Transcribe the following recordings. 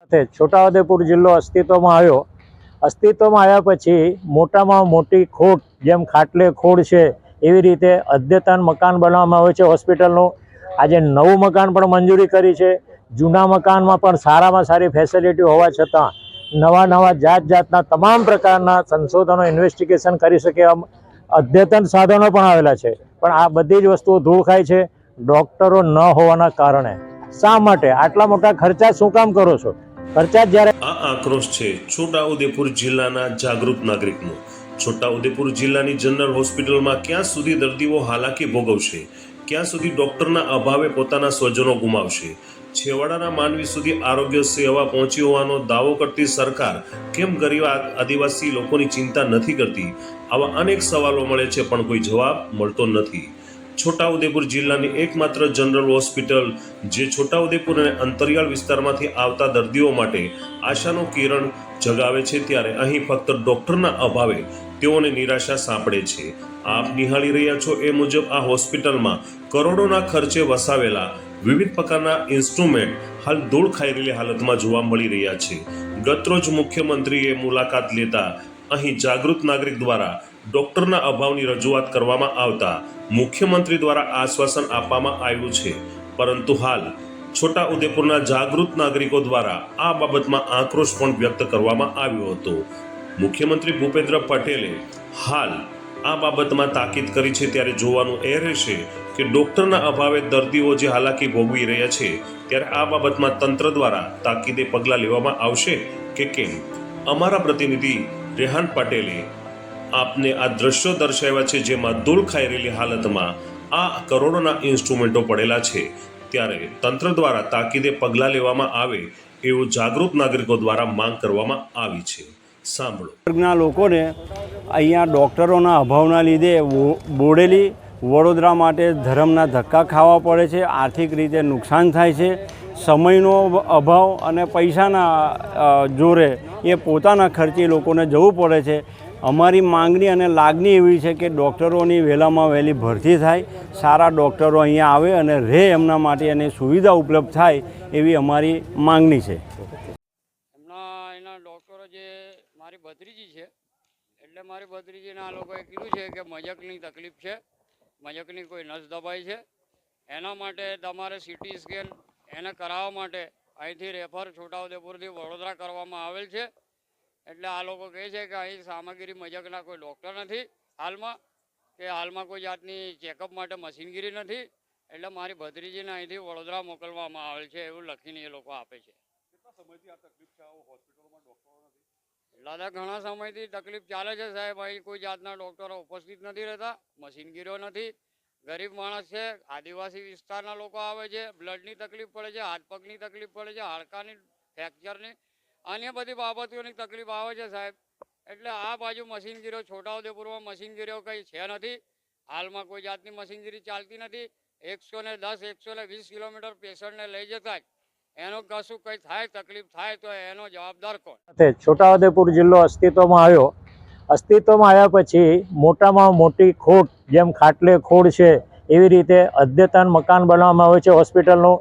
સાથે છોટાઉદેપુર જિલ્લો અસ્તિત્વમાં આવ્યો. અસ્તિત્વમાં આવ્યા પછી મોટામાં મોટી ખોટ જેમ ખાટલે ખોડ છે, એવી રીતે અદ્યતન મકાન બનાવવામાં આવે છે હોસ્પિટલનું. આજે નવું મકાન પણ મંજૂરી કરી છે. જૂના મકાનમાં પણ સારામાં સારી ફેસિલિટી હોવા છતાં નવા નવા જાત જાતના તમામ પ્રકારના સંશોધનો ઇન્વેસ્ટિગેશન કરી શકે એમ અદ્યતન સાધનો પણ આવેલા છે. પણ આ બધી જ વસ્તુઓ ધૂળ ખાય છે. ડૉક્ટરો ન હોવાના કારણે. શા માટે? આટલા મોટા ખર્ચા શું કામ કરો છો? જ જ્યારે આ આક્રોશ છે છોટાઉદેપુર જિલ્લાના જાગૃત નાગરિકનો. છોટાઉદેપુર જિલ્લાની જનરલ હોસ્પિટલમાં ક્યાં સુધી દર્દીઓ હાલાકી ભોગવશે? ક્યાં સુધી ડોક્ટરના અભાવે પોતાના સ્વજનો ગુમાવશે? છેવાડાના માનવી સુધી આરોગ્ય સેવા પહોંચી હોવાનો દાવો કરતી સરકાર કેમ ગરીબ આદિવાસી લોકોની ચિંતા નથી કરતી? આવા અનેક સવાલો મળે છે પણ કોઈ જવાબ મળતો નથી. છોટાઉદેપુર જિલ્લાની એકમાત્ર જનરલ હોસ્પિટલ, જે છોટાઉદેપુર અને અંતરિયાળ વિસ્તારમાંથી આવતા દર્દીઓ માટે આશાનું કિરણ જગાવે છે ત્યારે અહીં ફક્ત ડૉક્ટરના અભાવે તેઓને નિરાશા સાંપડે છે. આપ નિહાળી રહ્યા છો એ મુજબ આ હોસ્પિટલમાં કરોડોના ખર્ચે વસાવેલા વિવિધ પ્રકારના ઇન્સ્ટ્રુમેન્ટ હાલ ધૂળ ખાઈ રહેલી હાલતમાં જોવા મળી રહ્યા છે. ગતરોજ મુખ્યમંત્રીએ મુલાકાત લેતા અહીં જાગૃત નાગરિક દ્વારા ડોક્ટરના અભાવની રજૂઆત કરવામાં આવતા મુખ્યમંત્રી દ્વારા આશ્વાસન આપવામાં આવ્યું છે. પરંતુ હાલ છોટા ઉદેપુરના જાગૃત નાગરિકો દ્વારા આ બાબતમાં આક્રોશ પણ વ્યક્ત કરવામાં આવ્યો હતો. મુખ્યમંત્રી ભૂપેન્દ્ર પટેલે હાલ આ બાબતમાં તાકીદ કરી છે ત્યારે જોવાનું એ રહેશે કે ડોક્ટરના અભાવે દર્દીઓ જે હાલાકી ભોગવી રહ્યા છે ત્યારે આ બાબતમાં તંત્ર દ્વારા તાકીદે પગલાં લેવામાં આવશે કે કેમ? અમારા પ્રતિનિધિ રેહાન પટેલે આપને આ દ્રશ્યો દર્શાવ્યા છે જેમાં ધૂળ ખાઈ હાલતમાં આ કરોડોના ઇન્સ્ટ્રુમેન્ટો પડેલા છે. ત્યારે તંત્ર દ્વારા તાકીદે પગલાં લેવામાં આવે એવું જાગૃત નાગરિકો દ્વારા માંગ કરવામાં આવી છે. સાંભળો. વર્ગના લોકોને અહીંયા ડૉક્ટરોના અભાવના લીધે બોડેલી વડોદરા માટે ધર્મના ધક્કા ખાવા પડે છે, આર્થિક રીતે નુકસાન થાય છે. સમયનો અભાવ અને પૈસાના જોરે એ પોતાના ખર્ચે લોકોને જવું પડે છે. અમારી માંગણી અને લાગણી એવી છે કે ડૉક્ટરોની વહેલામાં વહેલી ભરતી થાય, સારા ડૉક્ટરો અહીંયા આવે અને રહે એમના માટે અને સુવિધા ઉપલબ્ધ થાય એવી અમારી માંગણી છે. એમના એના ડૉક્ટરો જે મારી ભત્રીજી છે, એટલે મારી ભત્રીજીને આ લોકોએ કીધું છે કે મજકની તકલીફ છે, મજકની કોઈ નસ દબાઈ છે. એના માટે તમારે સિટી સ્કેન એને કરાવવા માટે અહીંથી રેફર છોટાઉદેપુરથી વડોદરા કરવામાં આવેલ છે. એટલે આ લોકો કહે છે કે અહીં સામગ્રી મજકના કોઈ ડૉક્ટર નથી હાલમાં કે હાલમાં કોઈ જાતની ચેકઅપ માટે મશીનગીરી નથી. એટલે મારી ભત્રીજીને અહીંથી વડોદરા મોકલવામાં આવેલ છે એવું લખીને એ લોકો આપે છે. દાદા ઘણા સમયથી તકલીફ ચાલે છે સાહેબ. અહીં કોઈ જાતના ડોક્ટરો ઉપસ્થિત નથી રહેતા મશીનગીરીઓ નથી. ગરીબ માણસ છે આદિવાસી વિસ્તારના લોકો આવે છે બ્લડની તકલીફ પડે છે હાથ પગની તકલીફ પડે છે હાડકાની ફ્રેક્ચરની અન્ય બધી બાબતોની તકલીફ આવે છે સાહેબ. એટલે આ બાજુ મશીનગીરીઓ, છોટાઉદેપુરમાં મશીનગીરીઓ કંઈ છે નથી. હાલમાં કોઈ જાતની મશીનગીરી ચાલતી નથી. એકસો ને દસ, એકસો ને વીસ કિલોમીટર પેશન્ટને લઈ જતા એનો કશું કંઈ થાય, તકલીફ થાય તો એનો જવાબદાર કોણ? છોટાઉદેપુર જિલ્લો અસ્તિત્વમાં આવ્યો. અસ્તિત્વમાં આવ્યા પછી મોટામાં મોટી ખોટ, જેમ ખાટલે ખોડ છે, એવી રીતે અદ્યતન મકાન બનાવવામાં આવે છે હોસ્પિટલનું.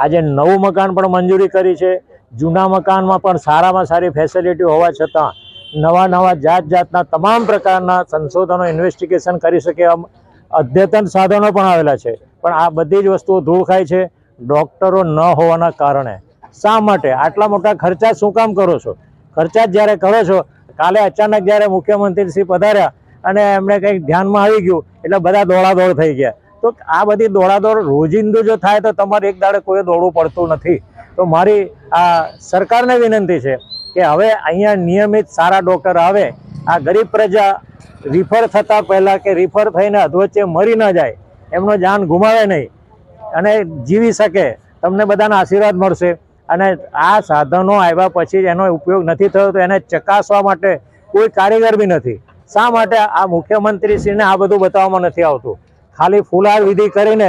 આજે નવું મકાન પણ મંજૂરી કરી છે. જૂના મકાનમાં પણ સારામાં સારી ફેસિલિટી હોવા છતાં નવા નવા જાત જાતના તમામ પ્રકારના સંશોધનો ઇન્વેસ્ટિગેશન કરી શકે એમ અદ્યતન સાધનો પણ આવેલા છે. પણ આ બધી જ વસ્તુઓ ધૂળ ખાય છે. ડૉક્ટરો ન હોવાના કારણે. શા માટે? આટલા મોટા ખર્ચા શું કામ કરો છો? ખર્ચા જ્યારે કરો છો, કાલે અચાનક જ્યારે મુખ્યમંત્રી શ્રી પધાર્યા અને એમને કંઈક ધ્યાનમાં આવી ગયું, એટલે બધા દોડાદોડ થઈ ગયા. તો આ બધી દોડાદોડ રોજિંદુ જો થાય તો તમારે એક દાડે કોઈ દોડવું પડતું નથી. તો મારી આ સરકારને વિનંતી છે કે હવે અહીંયા નિયમિત સારા ડૉક્ટર આવે, આ ગરીબ પ્રજા રિફર થતાં પહેલાં કે રિફર થઈને અધવચ્ચે મરી ન જાય, એમનો જાન ગુમાવે નહીં અને જીવી શકે, તમને બધાના આશીર્વાદ મળશે. અને આ સાધનો આવ્યા પછી એનો ઉપયોગ નથી થયો તો એને ચકાસવા માટે કોઈ કારીગર બી નથી. શા માટે આ મુખ્યમંત્રીશ્રીને આ બધું બતાવવામાં નથી આવતું? ખાલી ફુલાર વિધિ કરીને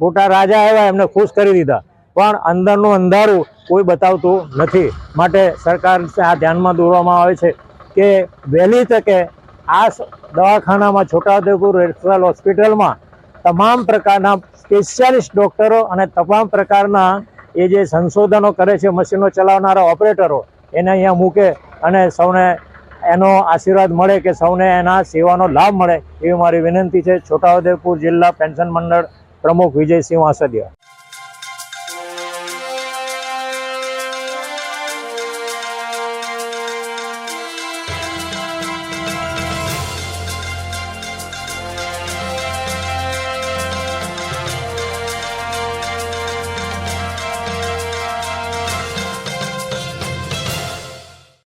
મોટા રાજા આવ્યા, એમને ખુશ કરી દીધા. પણ અંદરનું અંધારું કોઈ બતાવતું નથી. માટે સરકાર આ ધ્યાનમાં દોરવામાં આવે છે કે વહેલી તકે આ દવાખાનામાં, છોટાઉદેપુર રેફરલ હોસ્પિટલમાં તમામ પ્રકારના સ્પેશિયાલિસ્ટ ડૉક્ટરો અને તમામ પ્રકારના એ જે સંશોધનો કરે છે, મશીનો ચલાવનારા ઓપરેટરો, એને અહીંયા મૂકે અને સૌને એનો આશીર્વાદ મળે કે સૌને એના સેવાનો લાભ મળે એવી મારી વિનંતી છે. છોટાઉદેપુર જિલ્લા પેન્શન મંડળ પ્રમુખ વિજયસિંહ વાસદિયા.